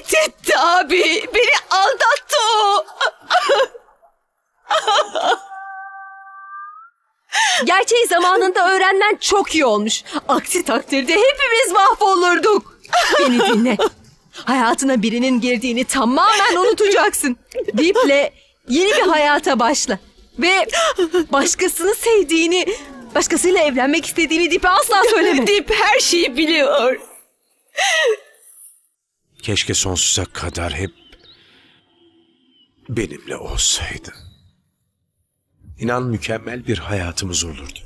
İhanet etti abi. Beni aldattı o. Gerçeği zamanında öğrenmen çok iyi olmuş. Aksi takdirde hepimiz mahvolurduk. Beni dinle. Hayatına birinin girdiğini tamamen unutacaksın. Deep'le yeni bir hayata başla. Ve başkasını sevdiğini, başkasıyla evlenmek istediğini Deep'e asla söyleme. Dip her şeyi biliyor. Keşke sonsuza kadar hep benimle olsaydı. İnan mükemmel bir hayatımız olurdu.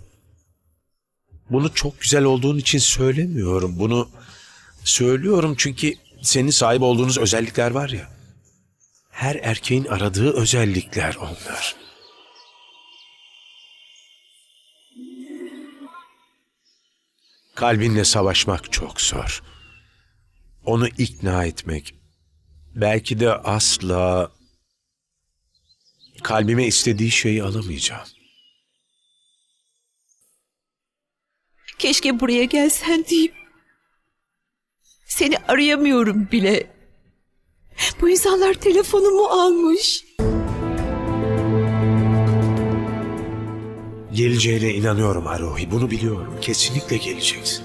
Bunu çok güzel olduğun için söylemiyorum. Bunu söylüyorum çünkü senin sahip olduğunuz özellikler var ya. Her erkeğin aradığı özellikler onlar. Kalbinle savaşmak çok zor. Onu ikna etmek, belki de asla kalbime istediği şeyi alamayacağım. Keşke buraya gelsen deyip. Seni arayamıyorum bile. Bu insanlar telefonumu almış. Geleceğine inanıyorum Arohi, bunu biliyorum. Kesinlikle geleceksin.